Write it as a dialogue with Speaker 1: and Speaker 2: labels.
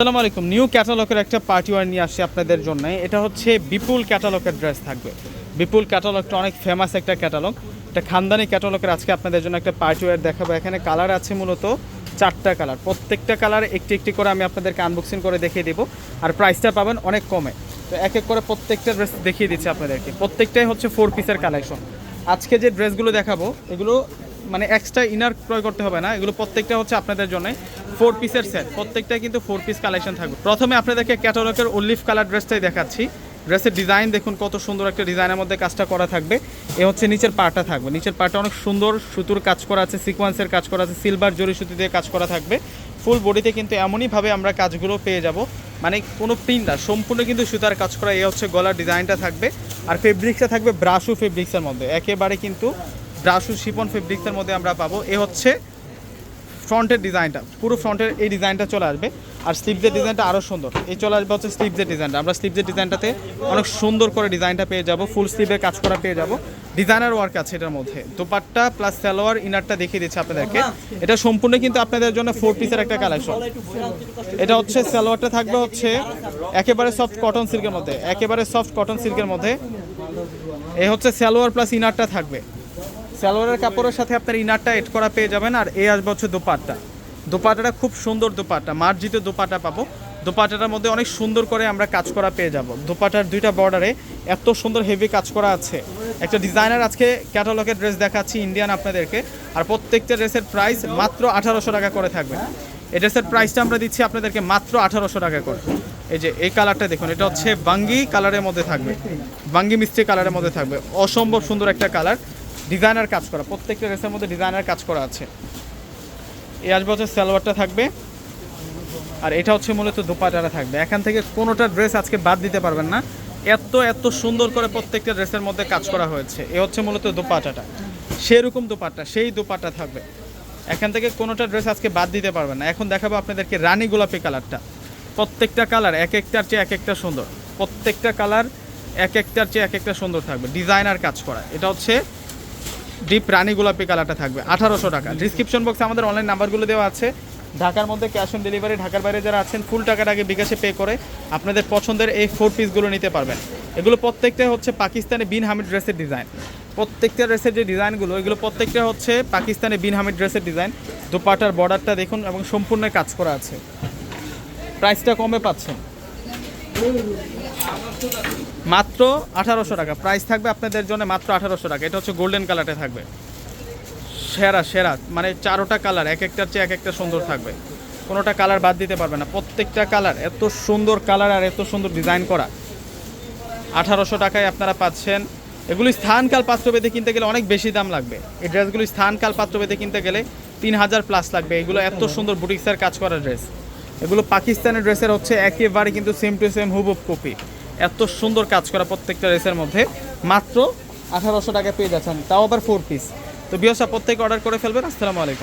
Speaker 1: আসসালামু আলাইকুম। নিউ ক্যাটালগের একটা পার্টি ওয়ার নিয়ে আসছি আপনাদের জন্য। এটা হচ্ছে বিপুল ক্যাটালগের ড্রেস থাকবে। বিপুল ক্যাটালগটা অনেক ফেমাস একটা ক্যাটালগ। এটা খানদানি ক্যাটালগের আজকে আপনাদের জন্য একটা পার্টি ওয়ার দেখাবো। এখানে কালার আছে মূলত চারটা কালার। প্রত্যেকটা কালার একটি একটি করে আমি আপনাদেরকে আনবক্সিং করে দেখিয়ে দেবো। আর প্রাইসটা পাবেন অনেক কমে। তো এক এক করে প্রত্যেকটা ড্রেস দেখিয়ে দিচ্ছি আপনাদেরকে। প্রত্যেকটাই হচ্ছে ফোর পিসের কালেকশন আজকে যে ড্রেসগুলো দেখাবো, এগুলো মানে এক্সট্রা ইনার ক্রয় করতে হবে না, এগুলো প্রত্যেকটা হচ্ছে আপনাদের জন্য। ফোর পিসের সেট প্রত্যেকটা কিন্তু ফোর পিস কালেকশন থাকবে প্রথমে আপনাদেরকে ক্যাটালগের অলিভ কালার ড্রেসটাই দেখাচ্ছি। ড্রেসের ডিজাইন দেখুন, কত সুন্দর একটা ডিজাইনের মধ্যে কাজটা করা থাকবে। এ হচ্ছে নিচের পাটা থাকবে। নিচের পাটা অনেক সুন্দর, সুতুর কাজ করা আছে সিকোয়েন্সের কাজ করা আছে সিলভার জরি সুতি দিয়ে কাজ করা থাকবে। ফুল বডিতে কিন্তু এমনইভাবে আমরা কাজগুলো পেয়ে যাব। মানে কোনো প্রিন্ট না, সম্পূর্ণ কিন্তু সুতার কাজ করা, এ হচ্ছে গলার ডিজাইনটা থাকবে। আর ফেব্রিক্সটা থাকবে ব্রাশু ফেব্রিক্সের মধ্যে। একেবারে কিন্তু ব্রাশু শিপন ফেব্রিক্সের মধ্যে আমরা পাবো। এ হচ্ছে ফ্রন্টের ডিজাইনটা। পুরো ফ্রন্টের এই ডিজাইনটা চলে আসবে। আর স্লিভসের ডিজাইনটা আরও সুন্দর। এই চলে আসবে হচ্ছে স্লিভসের ডিজাইনটা। আমরা স্লিভসের ডিজাইনটাতে অনেক সুন্দর করে ডিজাইনটা পেয়ে যাব। ফুল স্লিভের কাজ করা পেয়ে যাব। ডিজাইনার ওয়ার্ক আছে এটার মধ্যে। দোপাট্টা প্লাস সালোয়ার ইনারটা দেখিয়ে দিচ্ছে আপনাদেরকে। এটা সম্পূর্ণ কিন্তু আপনাদের জন্য ফোর পিসের একটা কালেকশন এটা হচ্ছে সালোয়ারটা থাকবে হচ্ছে একেবারে সফট কটন সিল্কের মধ্যে। একেবারে সফট কটন সিল্কের মধ্যে। এ হচ্ছে সালোয়ার প্লাস ইনারটা থাকবে। সালোয়ারের কাপড়ের সাথে আপনার ইনারটা এড করা পেয়ে যাবেন, আর এই আসবে হচ্ছে দোপাট্টা। দোপাট্টাটা খুব সুন্দর দোপাট্টা, মার্জিত দোপাট্টা পাবো। দোপাট্টাটার মধ্যে অনেক সুন্দর করে আমরা কাজ করা পেয়ে যাব। দোপাটার দুইটা বর্ডারে এত সুন্দর হেভি কাজ করা আছে। একটা ডিজাইনার আজকে ক্যাটালগের ড্রেস দেখাচ্ছি ইন্ডিয়ান আপনাদেরকে। আর প্রত্যেকটা ড্রেসের প্রাইস মাত্র আঠারোশো টাকা করে থাকবে। এই ড্রেসের প্রাইসটা আমরা দিচ্ছি আপনাদেরকে মাত্র আঠারোশো টাকা করে। এই যে, এই কালারটা দেখুন, এটা হচ্ছে বাঙ্গি কালারের মধ্যে থাকবে। বাঙ্গি মিস্ত্রি কালারের মধ্যে থাকবে। অসম্ভব সুন্দর একটা কালার ডিজাইনার কাজ করা, প্রত্যেকটা ড্রেসের মধ্যে ডিজাইনার কাজ করা আছে। এই আসবে হচ্ছে সালোয়ারটা থাকবে। আর এটা হচ্ছে মূলত দোপাটারা থাকবে। এখান থেকে কোনোটা ড্রেস আজকে বাদ দিতে পারবেন না। এত এত সুন্দর করে প্রত্যেকটা ড্রেসের মধ্যে কাজ করা হয়েছে। এ হচ্ছে মূলত দোপাটাটা। সেরকম দোপাট্টা, সেই দোপাট্টা থাকবে। এখান থেকে কোনোটা ড্রেস আজকে বাদ দিতে পারবেন না। এখন দেখাবো আপনাদেরকে রানী গোলাপি কালারটা। প্রত্যেকটা কালার এক একটার চেয়ে এক একটা সুন্দর। প্রত্যেকটা কালার এক একটার চেয়ে এক একটা সুন্দর থাকবে। ডিজাইনার কাজ করা। এটা হচ্ছে ডিপ রানী গোলাপি কালারটা থাকবে, আঠারোশো টাকা। ডিসক্রিপশন বক্সে আমাদের অনলাইন নাম্বারগুলো দেওয়া আছে। ঢাকার মধ্যে ক্যাশ অন ডেলিভারি ঢাকার বাইরে যারা আছেন ফুল টাকার আগে বিকাশে পে করে আপনাদের পছন্দের এই ফোর পিসগুলো নিতে পারবেন। এগুলো প্রত্যেকটা হচ্ছে পাকিস্তানি বিন হামিদ ড্রেসের ডিজাইন প্রত্যেকটা ড্রেসের যে ডিজাইনগুলো এগুলো প্রত্যেকটা হচ্ছে পাকিস্তানি বিন হামিদ ড্রেসের ডিজাইন দুপাটার বর্ডারটা দেখুন এবং সম্পূর্ণ কাজ করা আছে। প্রাইসটা কমে পাচ্ছেন মাত্র আঠারোশো টাকা। প্রাইস থাকবে আপনাদের জন্য মাত্র আঠারোশো টাকা। এটা হচ্ছে গোল্ডেন কালারটা থাকবে। সেরা সেরা। মানে চারোটা কালার এক একটার চেয়ে এক একটা সুন্দর থাকবে। কোনোটা কালার বাদ দিতে পারবে না। প্রত্যেকটা কালার এত সুন্দর কালার আর এত সুন্দর ডিজাইন করা। আঠারোশো টাকায় আপনারা পাচ্ছেন। এগুলি স্থানকাল পাত্রভেদে কিনতে গেলে অনেক বেশি দাম লাগবে। এই ড্রেসগুলি স্থানকাল পাত্রভেদে কিনতে গেলে তিন হাজার প্লাস লাগবে। এগুলো এত সুন্দর বুটিক্সের কাজ করা ড্রেস এগুলো পাকিস্তানের ড্রেসের হচ্ছে একেবারে কিন্তু সেম টু সেম হুবুব কপি এত সুন্দর কাজ করা প্রত্যেকটা ড্রেসের মধ্যে। মাত্র আঠারোশো টাকা পেয়ে যাচ্ছেন, তাও আবার ফোর পিস তো বিয়সা প্রত্যেকে অর্ডার করে ফেলবেন। আসসালামু আলাইকুম।